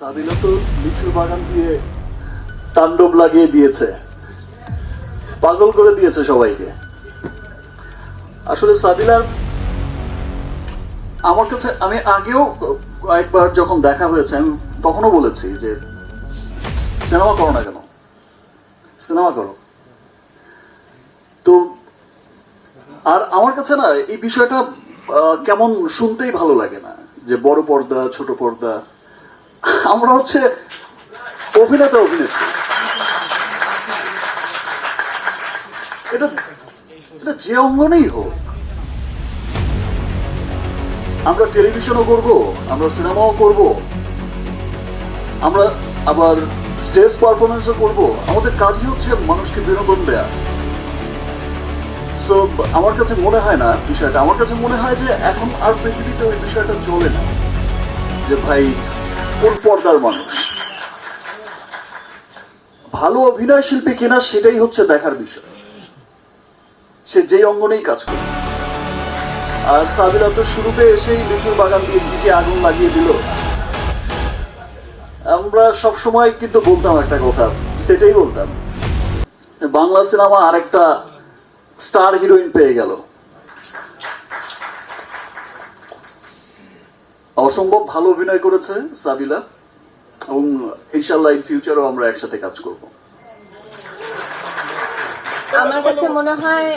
সাবিনা তো লিচুর দিয়ে তাণ্ডব লাগিয়ে দিয়েছে। পাগল করে দিয়েছে সবাইকে। আসলে সাবিলার আমার কাছে, আমি আগেও কয়েকবার যখন দেখা হয়েছে, আমি তখনও বলেছি যে, সিনেমা করো না কেন? সিনেমা করো। তো, আর আমার কাছে না, এই বিষয়টা কেমন শুনতেই ভালো লাগে না। যে বড় পর্দা, ছোট পর্দা আমরা হচ্ছে অভিনেতা অভিনেত্রী। এটা এটা যে অঙ্গনেই হোক, আমরা টেলিভিশনও করব, আমরা সিনেমাও করব, আমরা আবার স্টেজ পারফরমেন্সও করব, আমাদের কাজই হচ্ছে মানুষকে বিনোদন দেয়া। সো আমার কাছে মনে হয় না বিষয়টা, আমার কাছে মনে হয় যে এখন আর পৃথিবীতে ওই বিষয়টা চলে না। যে ভাই কোন পর্দার মানুষ। ভালো অভিনয় শিল্পী কিনা সেটাই হচ্ছে দেখার বিষয়। সে যেই অঙ্গনেই কাজ করে আর সাবিরা তো শুরুতে এসেই লিচুর বাগান দিয়ে ভিজে আগুন লাগিয়ে দিল। আমরা সব সময় কিন্তু বলতাম একটা কথা, সেটাই বলতাম। বাংলা সিনেমা আরেকটা স্টার হিরোইন পেয়ে গেল। অসম্ভব ভালো অভিনয় করেছে সাবিলা এবং ইনশাল্লাহ ইন ফিউচারও আমরা একসাথে কাজ করব। আমার কাছে মনে হয়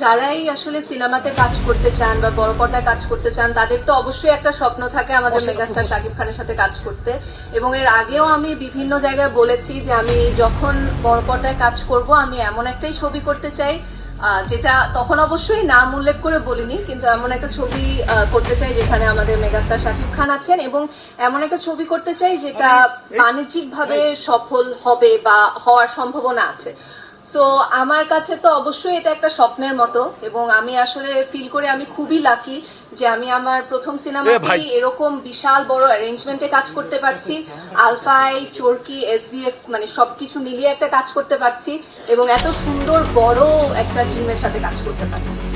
যারাই আসলে সিনেমাতে কাজ করতে চান বা বড় পর্দায় কাজ করতে চান তাদের তো অবশ্যই একটা স্বপ্ন থাকে আমাদের মেগাস্টার শাকিব খানের সাথে কাজ করতে। এবং এর আগেও আমি বিভিন্ন জায়গায় বলেছি যে আমি যখন বড় পর্দায় কাজ করব আমি এমন একটাই ছবি করতে চাই যেটা তখন অবশ্যই নাম উল্লেখ করে বলিনি কিন্তু এমন একটা ছবি আহ, করতে চাই যেখানে আমাদের মেগাস্টার শাকিব খান আছেন এবং এমন একটা ছবি করতে চাই যেটা বাণিজ্যিকভাবে সফল হবে বা হওয়ার সম্ভাবনা আছে। সো আমার কাছে তো অবশ্যই এটা একটা স্বপ্নের মতো এবং আমি আসলে ফিল করে আমি খুবই লাকি যে আমি আমার প্রথম সিনেমাতেই এরকম বিশাল বড় অ্যারেঞ্জমেন্টে কাজ করতে পারছি। আলফাই চোরকি এসবিএফ মানে সবকিছু মিলিয়ে একটা কাজ করতে পারছি এবং এত সুন্দর বড় একটা টিমের সাথে কাজ করতে পারছি।